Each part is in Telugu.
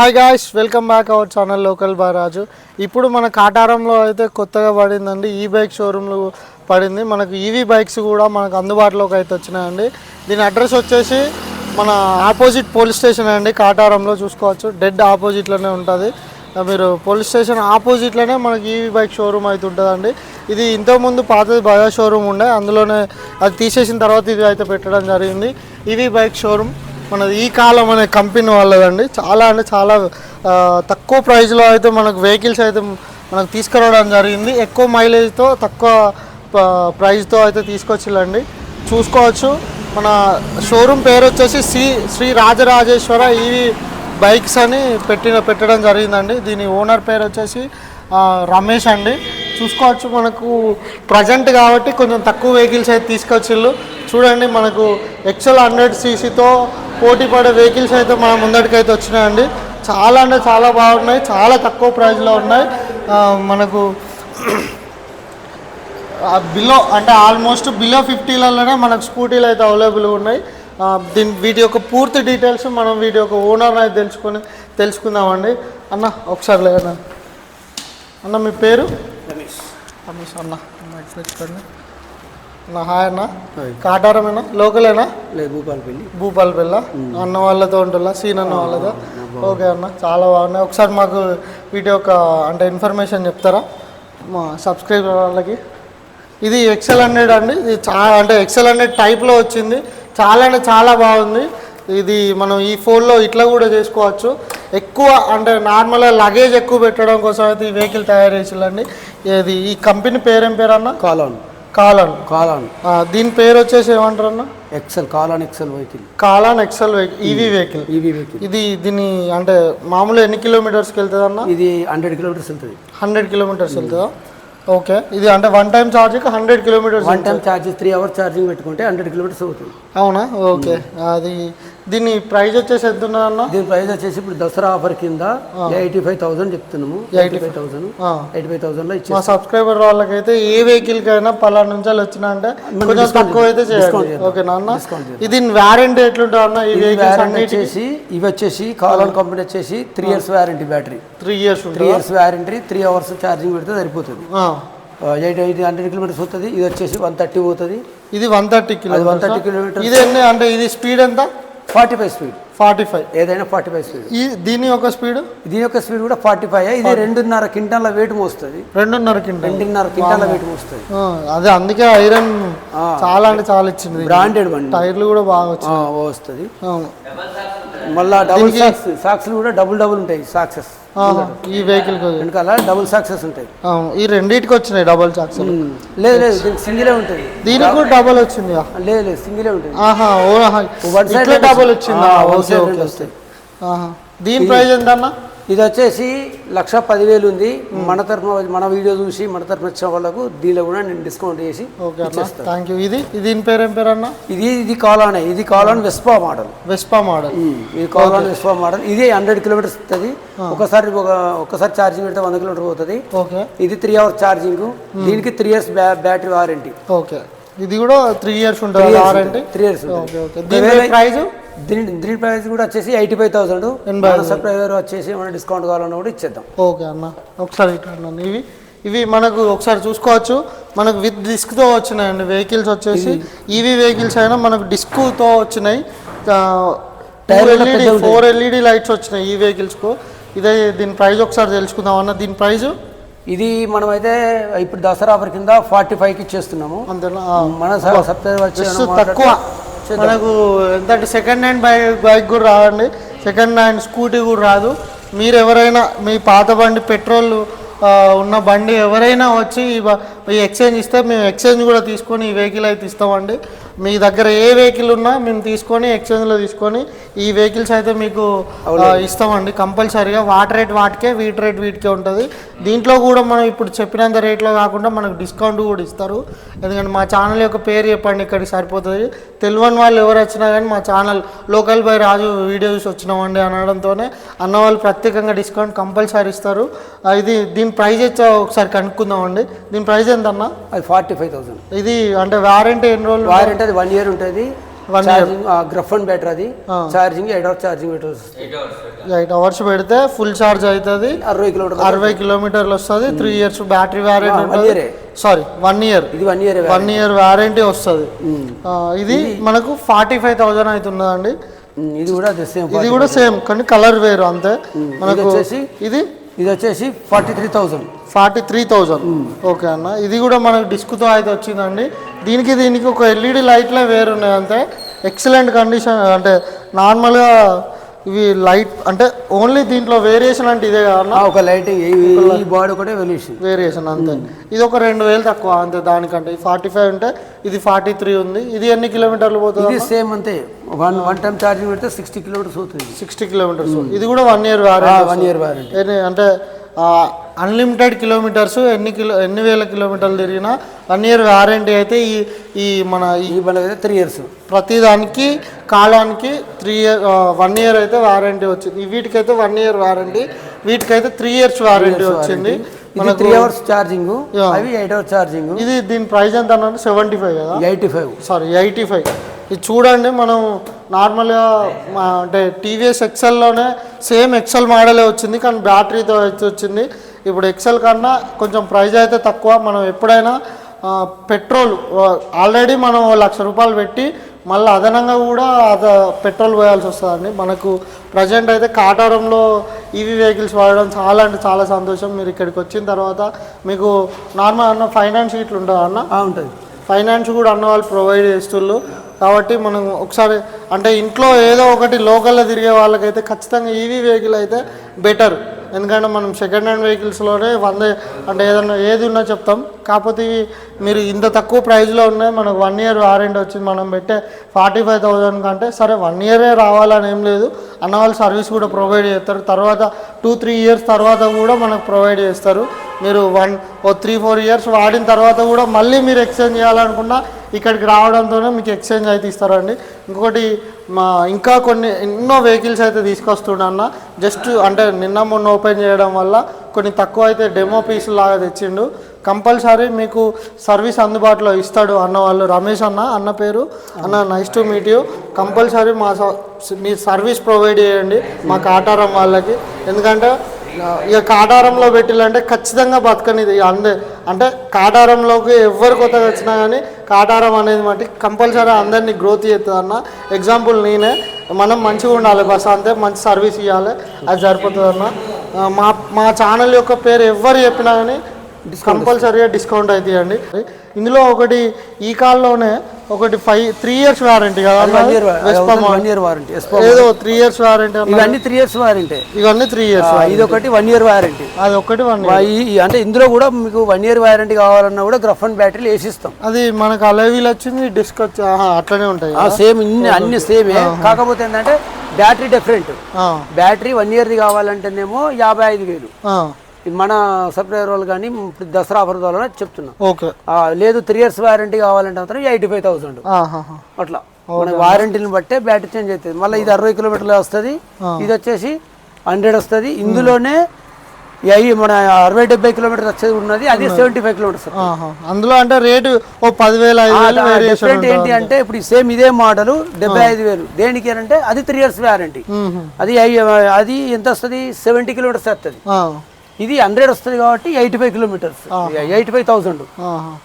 Hi guys welcome back our channel local boy Raju ఇప్పుడు మన కాటారంలో అయితే కొత్తగా పడిందండి ఈ బైక్ షోరూంలో పడింది. మనకు ఈవీ బైక్స్ కూడా మనకు అందుబాటులోకి అయితే వచ్చినాయండి. దీని అడ్రస్ వచ్చేసి మన ఆపోజిట్ పోలీస్ స్టేషన్ అండి కాటారంలో చూసుకోవచ్చు. డెడ్ ఆపోజిట్లోనే ఉంటుంది. మీరు పోలీస్ స్టేషన్ ఆపోజిట్లోనే మనకి ఈవీ బైక్ షోరూమ్ అయితే ఉంటుందండి. ఇది ఇంతకుముందు పాతది బజాజ్ షోరూమ్ ఉండే అందులోనే అది తీసేసిన తర్వాత ఇది అయితే పెట్టడం జరిగింది. ఈవీ బైక్ షోరూమ్ మనది ఈ కాలం అనే కంపెనీ వాళ్ళదండి. చాలా అంటే చాలా తక్కువ ప్రైస్లో అయితే మనకు వెహికల్స్ అయితే మనకు తీసుకురావడం జరిగింది. ఎక్కువ మైలేజ్తో తక్కువ ప్రైజ్తో ప్రైస్తో అయితే తీసుకొచ్చిల్లండి. చూసుకోవచ్చు. మన షోరూమ్ పేరు వచ్చేసి శ్రీ శ్రీ రాజరాజేశ్వర ఈవి బైక్స్ అని పెట్టిన పెట్టడం జరిగిందండి. దీని ఓనర్ పేరు వచ్చేసి రమేష్ అండి. చూసుకోవచ్చు మనకు ప్రజెంట్ కాబట్టి కొంచెం తక్కువ వెహికల్స్ అయితే తీసుకొచ్చిళ్ళు. చూడండి మనకు ఎక్సెల్ హండ్రెడ్ సీసీతో పోటీ పడే వెహికల్స్ అయితే మన ముందటికైతే వచ్చినాయండి. చాలా అంటే చాలా బాగున్నాయి చాలా తక్కువ ప్రైస్లో ఉన్నాయి. మనకు బిలో అంటే ఆల్మోస్ట్ బిలో ఫిఫ్టీలలోనే మనకు స్కూటీలు అయితే అవైలబుల్గా ఉన్నాయి. దీని వీటి యొక్క పూర్తి డీటెయిల్స్ మనం వీటి యొక్క ఓనర్ అయితే తెలుసుకొని తెలుసుకుందామండి. అన్న ఒకసారి లేదన్న. అన్న మీ పేరు? రమేష్ రమేష్ అన్న మైక్ పెట్టుకోండి. అన్న. హాయ్. అన్న కాటారమేనా లోకలేనా లేదు భూపాలపల్లి. భూపాలపల్లి అన్న వాళ్ళతో ఉంటుందా? సీన్ అన్న వాళ్ళతో? ఓకే అన్న. చాలా బాగున్నాయి. ఒకసారి మాకు వీటి యొక్క అంటే ఇన్ఫర్మేషన్ చెప్తారా? మా సబ్స్క్రైబర్ వాళ్ళకి. ఇది ఎక్సెల్ హండ్రెడ్ అండి. ఇది చాలా అంటే ఎక్సెల్ హండ్రెడ్ టైప్లో వచ్చింది. చాలా అంటే చాలా బాగుంది. ఇది మనం ఈ ఫోన్లో ఇట్లా కూడా చేసుకోవచ్చు. ఎక్కువ అంటే నార్మల్గా లగేజ్ ఎక్కువ పెట్టడం కోసం అయితే ఈ వెహికల్ తయారు చేసిందండి ఇది ఈ కంపెనీ పేరేం పేరు అన్న కాలాన్. కాలాన్. కాలాన్ దీని పేరు వచ్చేసి ఏమంటారు అన్న ఎక్సెల్ కాలాన్ excel vehicle కాలాన్ excel vehicle EV vehicle EV vehicle ఇది దీని అంటే మామూలు ఎన్ని కిలోమీటర్స్కి వెళ్తుంది అన్న ఇది హండ్రెడ్ కిలోమీటర్స్ వెళ్తుంది. హండ్రెడ్ కిలోమీటర్స్ వెళ్తుందా? ఓకే. ఇది అంటే one time ఛార్జ్కి hundred kilometres one time charges three hours charging పెట్టుకుంటే హండ్రెడ్ కిలోమీటర్స్ అవుతుంది. అవునా? ఓకే. అది దీని ప్రైస్ వచ్చేసి ఎంత అన్న? దీని ప్రైస్ వచ్చేసి ఇప్పుడు దసరా ఆఫర్ కింద ఎయిటీ ఫైవ్ థౌసండ్ చెప్తున్నాము. Eighty five thousand. Eighty five థౌసండ్లో మా ఇచ్చేస్తాం. సబ్స్క్రైబర్ వాళ్ళకైతే ఏ వెహికల్కి అయినా పలానా నుంచి వచ్చినా అంటే కొంచెం తక్కువ అయితే చేయండి. ఓకే నాన్న? ఇది వ్యారంటీ ఎట్లుంటుంది అన్న ఈ వెహికల్స్ అన్నిటికీ? వచ్చేసి ఇవి వచ్చేసి కాలాన్ కంపెనీ వచ్చేసి three years warranty battery. Three years three years warranty three hours charging పెడితే సరిపోతుంది. ఎయిట్ ఎయిట్ హండ్రెడ్ కిలోమీటర్స్ అవుతుంది ఇది వచ్చేసి వన్ థర్టీ పోతుంది. ఇది one thirty kilo one thirty kilometres ఇది ఎన్ని? అంటే ఇది స్పీడ్ ఎంత? Forty five speed forty five ఏదైనా ఫార్టీ ఫైవ్ స్పీడ్ ఈ దీని యొక్క స్పీడ్ దీని యొక్క స్పీడ్ కూడా ఫార్టీ ఫైవ్ ఇది రెండున్నర క్వింటాల వెయిట్ మోస్తుంది. రెండున్నర కింటల్ రెండున్నర క్వింటాల వెయిట్ మోస్తుంది. అదే అందుకే ఐరన్ చాలా అంటే చాలా ఇచ్చింది. బ్రాండెడ్ టైర్లు కూడా బాగా వస్తుంది. మళ్ళా డబుల్ సాక్స్ సాక్స్లు కూడా డబుల్ డబుల్ ఉంటాయి సాక్సెస్ ఈ వెహికల్ వెనకాల డబుల్ సాక్సెస్ ఉంటాయి. ఈ రెండింటికి వచ్చినాయి డబల్ ఉమ్. లేదు లేదు దీనికి సింగిలే ఉంటుంది దీనికి కూడా డబల్ వచ్చింది లేదు లేదు సింగిలే ఉంటుంది ఆహా ఓ ఇట్లా రెండు డబల్ వచ్చిందా? ఓకే. దీని ప్రైస్ ఎంత అన్న ఇది వచ్చేసి లక్ష పదివేలు ఉంది. మన తరఫున మన వీడియో చూసి మన తరఫున వచ్చిన వాళ్ళకు దీనిలో కూడా నేను డిస్కౌంట్ చేసి థ్యాంక్ యూ ఇది ఇది దీని పేరు ఏం పేరు అన్న? ఇది ఇది కాలానే ఇది కాలాన్ వెస్పా మోడల్ వెస్పా మోడల్ ఇది కాలాన్ వెస్పా మోడల్ ఇది హండ్రెడ్ కిలోమీటర్స్ వస్తుంది. ఒకసారి ఒక ఒకసారి ఛార్జింగ్ పెడితే వంద కిలోమీటర్ పోతుంది. ఓకే ఇది త్రీ అవర్స్ ఛార్జింగ్ దీనికి three years battery warranty okay ఇది కూడా త్రీ ఇయర్స్ ఉంటుంది warranty three years okay okay దీని ప్రైస్ దీని దీని ప్రైస్ కూడా వచ్చేసి ఎయిటీ ఫైవ్ థౌసండ్. సబ్స్క్రైబర్ వచ్చేసి ఏమైనా డిస్కౌంట్ కావాలన్నా కూడా ఇచ్చేద్దాం. ఓకే అన్న. ఒకసారి అన్న. ఇవి ఇవి మనకు ఒకసారి చూసుకోవచ్చు. మనకు విత్ డిస్క్తో వచ్చినాయండి వెహికల్స్ వచ్చేసి. ఈవీ వెహికల్స్ అయినా మనకు డిస్క్తో వచ్చినాయి. ఎల్ఈడి ఫోర్ ఎల్ఈడి లైట్స్ వచ్చినాయి ఈ వెహికల్స్కు. ఇదే దీని ప్రైస్ ఒకసారి తెలుసుకుందాం అన్న. దీని ప్రైస్ ఇది మనమైతే ఇప్పుడు దసరా ఆఫర్ కింద ఫార్టీ ఫైవ్కి ఇచ్చేస్తున్నాము. అంతేనా? మన సబ్స్క్రైబర్ తక్కువ. మనకు ఎంత సెకండ్ హ్యాండ్ బైక్ బైక్ కూడా రావండి. సెకండ్ హ్యాండ్ స్కూటీ కూడా రాదు. మీరు ఎవరైనా మీ పాత బండి పెట్రోల్ ఉన్న బండి ఎవరైనా వచ్చి ఈ ఎక్స్చేంజ్ ఇస్తే మేము ఎక్స్చేంజ్ కూడా తీసుకొని ఈ వెహికల్ అయితే ఇస్తామండి. మీ దగ్గర ఏ వెహికల్ ఉన్నా మేము తీసుకొని ఎక్స్చేంజ్లో తీసుకొని ఈ వెహికల్స్ అయితే మీకు ఇస్తామండి. కంపల్సరీగా వాటి రేట్ వాటికే వీటి రేట్ వీటికే ఉంటుంది. దీంట్లో కూడా మనం ఇప్పుడు చెప్పినంత రేట్లో కాకుండా మనకు డిస్కౌంట్ కూడా ఇస్తారు. ఎందుకంటే మా ఛానల్ యొక్క పేరు చెప్పండి ఇక్కడికి సరిపోతుంది. తెలియని వాళ్ళు ఎవరు వచ్చినా కానీ మా channel local by Raju video చూసి వచ్చినామండి అనడంతోనే. అన్న వాళ్ళు ప్రత్యేకంగా డిస్కౌంట్ కంపల్సరీ ఇస్తారు. ఇది దీని అయితే ఒకసారి కనుక్కుందామండి. దీని ప్రైస్ ఎంత అన్న అది ఫార్టీ ఫైవ్ థౌసండ్. ఇది అంటే వారంటీ ఎన్ని రోజులు? వారంటీ అది వన్ ఇయర్ ఉంటుంది. గ్రఫన్ బ్యాటరీ అది. ఛార్జింగ్ ఎయిట్ అవర్స్ ఛార్జింగ్ పెట్టవచ్చు ఎయిట్ అవర్స్ పెడితే ఫుల్ ఛార్జ్ అవుతుంది అరవై కిలోమీటర్ అరవై కిలోమీటర్లు వస్తుంది. త్రీ ఇయర్స్ బ్యాటరీ వ్యారంటీ ఉంటుంది. సారీ వన్ ఇయర్ ఇది one year one year warranty వస్తుంది. ఇది మనకు ఫార్టీ ఫైవ్ థౌజండ్ అవుతున్నదండి ఇది కూడా అదే సేమ్ ఇది కూడా సేమ్ కానీ కలర్ వేరు అంతే. మనకు వచ్చేసి ఇది ఇది వచ్చేసి forty three thousand forty three thousand okay అన్న. ఇది కూడా మనకు డిస్క్తో అయితే వచ్చిందండి. దీనికి దీనికి ఒక ఎల్ఈడి లైట్లే వేరు ఉన్నాయి అంతే. ఎక్సలెంట్ కండిషన్ అంటే నార్మల్గా ఇవి లైట్ అంటే ఓన్లీ దీంట్లో వేరియేషన్ అంటే ఇదే కాదన్న ఒక లైటింగ్ ఈ బాడీ ఒకటే వెల్యూషన్ వేరియేషన్ అంతే. ఇది ఒక రెండు వేలు తక్కువ అంతే దానికంటే. ఫార్టీ ఫైవ్ ఉంటే ఇది ఫార్టీ త్రీ ఉంది. ఇది ఎన్ని కిలోమీటర్లు పోతుంది ఇది సేమ్ అంతే. వన్ వన్ టైం ఛార్జింగ్ పెడితే సిక్స్టీ కిలోమీటర్స్ అవుతుంది సిక్స్టీ కిలోమీటర్స్. ఇది కూడా one year warranty one year warranty. అంటే అన్లిమిటెడ్ కిలోమీటర్స్ ఎన్ని కిలో ఎన్ని వేల కిలోమీటర్లు తిరిగినా వన్ ఇయర్ వారంటీ అయితే ఈ ఈ మన ఈ అయితే త్రీ ఇయర్స్ ప్రతి దానికి కాలానికి త్రీ ఇయర్ వన్ ఇయర్ అయితే వారంటీ వచ్చింది. వీటికైతే వన్ ఇయర్ వారంటీ వీటికైతే త్రీ ఇయర్స్ వారంటీ వచ్చింది. ఇది త్రీ అవర్స్ ఛార్జింగ్ అవి ఎయిట్ అవర్స్ ఛార్జింగ్ ఇది దీని ప్రైస్ ఎంత అన్నది? సెవెంటీ ఫైవ్ కదా? Eighty five sorry eighty five ఇది చూడండి మనం నార్మల్గా అంటే టీవీఎస్ ఎక్సెల్లోనే సేమ్ ఎక్సెల్ మోడలే వచ్చింది కానీ బ్యాటరీతో అయితే వచ్చింది. ఇప్పుడు ఎక్సెల్ కన్నా కొంచెం ప్రైస్ అయితే తక్కువ. మనం ఎప్పుడైనా పెట్రోల్ ఆల్రెడీ మనం లక్ష రూపాయలు పెట్టి మళ్ళీ అదనంగా కూడా అద పెట్రోల్ పోయాల్సి వస్తుందండి. మనకు ప్రజెంట్ అయితే కాటారంలో ఈవీ వెహికల్స్ వాడడం చాలా అంటే చాలా సంతోషం. మీరు ఇక్కడికి వచ్చిన తర్వాత మీకు నార్మల్ అన్న ఫైనాన్స్ ఇట్లా ఉంటుందా అన్న ఉంటుంది. ఫైనాన్స్ కూడా అన్న వాళ్ళు ప్రొవైడ్ చేస్తుళ్ళు. కాబట్టి మనం ఒకసారి అంటే ఇంట్లో ఏదో ఒకటి లోకల్లో తిరిగే వాళ్ళకైతే ఖచ్చితంగా ఈవీ వెహికల్ అయితే బెటర్ ఎందుకంటే మనం సెకండ్ హ్యాండ్ వెహికల్స్లోనే వంద అంటే ఏదన్నా ఏది ఉన్నా చెప్తాం. కాకపోతే ఇవి మీరు ఇంత తక్కువ ప్రైస్లో ఉన్నాయి మనకు వన్ ఇయర్ వారంటీ వచ్చింది. మనం పెట్టే ఫార్టీ ఫైవ్ థౌజండ్ కంటే సరే వన్ ఇయరే రావాలని ఏం లేదు. అన్న వాళ్ళు సర్వీస్ కూడా ప్రొవైడ్ చేస్తారు. తర్వాత టూ త్రీ ఇయర్స్ తర్వాత కూడా మనకు ప్రొవైడ్ చేస్తారు. మీరు one or three four years వాడిన తర్వాత కూడా మళ్ళీ మీరు ఎక్స్చేంజ్ చేయాలనుకున్నా ఇక్కడికి రావడంతోనే మీకు ఎక్స్చేంజ్ అయితే ఇస్తారండి. ఇంకొకటి మా ఇంకా కొన్ని ఎన్నో వెహికల్స్ అయితే తీసుకొస్తుండన్న జస్ట్ అంటే నిన్న మొన్న ఓపెన్ చేయడం వల్ల కొన్ని తక్కువ అయితే డెమో పీసులు లాగా తెచ్చిండు. కంపల్సరీ మీకు సర్వీస్ అందుబాటులో ఇస్తాడు అన్న వాళ్ళు రమేష్ అన్న అన్న పేరు. అన్న nice to meet you compulsory మా మీ సర్వీస్ ప్రొవైడ్ చేయండి మా కాటారం వాళ్ళకి. ఎందుకంటే ఇక కాటారంలో పెట్టిల్లంటే ఖచ్చితంగా బతకనిది. అందే అంటే కాటారంలోకి ఎవరు కొత్తగా వచ్చినా కానీ కాటారం అనేది మట్టి కంపల్సరీ అందరినీ గ్రోత్ చేస్తుంది అన్న ఎగ్జాంపుల్ నేనే. మనం మంచిగా ఉండాలి బస్ అంతే మంచి సర్వీస్ ఇవ్వాలి అది సరిపోతుంది అన్న. మా మా ఛానల్ యొక్క పేరు ఎవరు చెప్పినా కానీ కంపల్సరీగా డిస్కౌంట్ అవుతాయండి. ఇందులో ఒకటి ఈ కాల్లోనే ఒకటి ఫైవ్ త్రీ ఇయర్స్ వారంటీ కదా one year one year warranty ఏదో త్రీ ఇయర్స్ వారంటీ అన్న ఇవన్నీ త్రీ ఇయర్స్ వారంటీ ఇవన్నీ త్రీ ఇయర్స్ ఇది ఒకటి వన్ ఇయర్ వారంటీ అది ఒకటి వన్ అంటే ఇందులో కూడా మీకు వన్ ఇయర్ వారంటీ కావాలన్నా కూడా గ్రఫన్ బ్యాటరీలు వేసిస్తాం. అది మనకు అలవీల్ వచ్చింది డిస్క్ వచ్చి అట్లనే ఉంటాయి సేమ్ ఇన్ని అన్ని సేమే కాకపోతే ఏంటంటే బ్యాటరీ డిఫరెంట్ బ్యాటరీ వన్ ఇయర్ది కావాలంటేనేమో యాభై ఐదు వేలు. మన సప్లయర్ వాళ్ళు కానీ ఇప్పుడు దసరా ఆఫర్ ద్వారా చెప్తున్నాం. ఓకే. లేదు త్రీ ఇయర్స్ వారంటీ కావాలంటే మాత్రం ఎయిటీ ఫైవ్ థౌసండ్. అట్లా. మన వారంటీని బట్టే బ్యాటరీ చేంజ్ అవుతుంది. మళ్ళీ ఇది అరవై కిలోమీటర్లు వస్తుంది. ఇది వచ్చేసి హండ్రెడ్ వస్తుంది. ఇందులోనే మన అరవై డెబ్బై కిలోమీటర్స్ వచ్చేది ఉన్నది. అది సెవెంటీ ఫైవ్ కిలోమీటర్స్. అందులో అంటే రేటు ఓ పదివేల డిఫరెంట్ ఏంటి అంటే ఇప్పుడు సేమ్ ఇదే మోడల్ డెబ్బై ఐదు వేలు. దేనికి అంటే అది త్రీ ఇయర్స్ వారంటీ. అది అది ఎంత వస్తుంది? సెవెంటీ కిలోమీటర్స్ వస్తుంది. ఇది హండ్రెడ్ వస్తుంది కాబట్టి eighty five kilometres. Eighty five thousand.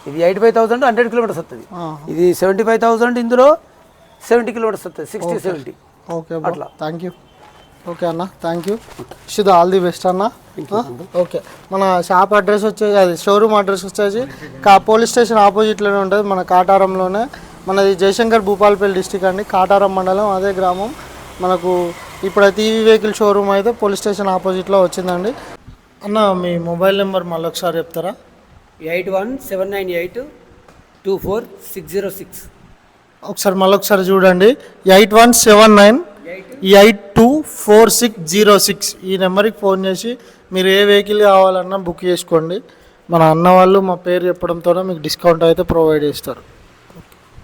ఇది eighty five thousand hundred kilometres వస్తుంది. ఇది సెవెంటీ ఫైవ్ థౌసండ్ ఇందులో సెవెంటీ కిలోమీటర్స్ వస్తుంది సిక్స్టీ సెవెంటీ. ఓకే అట్లా. థ్యాంక్ యూ ఓకే అన్న. Thank you should all the best అన్న. ఓకే. మన షాప్ అడ్రస్ వచ్చేసి అది షోరూమ్ అడ్రస్ వచ్చేసి కా పోలీస్ స్టేషన్ ఆపోజిట్లోనే ఉంటుంది. మన కాటారంలోనే. మనది జయశంకర్ భూపాలపల్లి డిస్టిక్ అండి. కాటారం మండలం అదే గ్రామం. మనకు ఇప్పుడైతే ఈవీ వెహికల్ షోరూమ్ అయితే పోలీస్ స్టేషన్ ఆపోజిట్లో వచ్చిందండి. అన్న మీ మొబైల్ నెంబర్ మళ్ళీ ఒకసారి చెప్తారా? Eight one seven nine eight two four six zero six. ఒకసారి మళ్ళీ ఒకసారి చూడండి. Eight one seven nine eight two four six zero six. ఈ నెంబర్కి ఫోన్ చేసి మీరు ఏ వెహికల్ కావాలన్నా బుక్ చేసుకోండి. మన అన్న వాళ్ళు మా పేరు చెప్పడంతోనే మీకు డిస్కౌంట్ అయితే ప్రొవైడ్ చేస్తారు.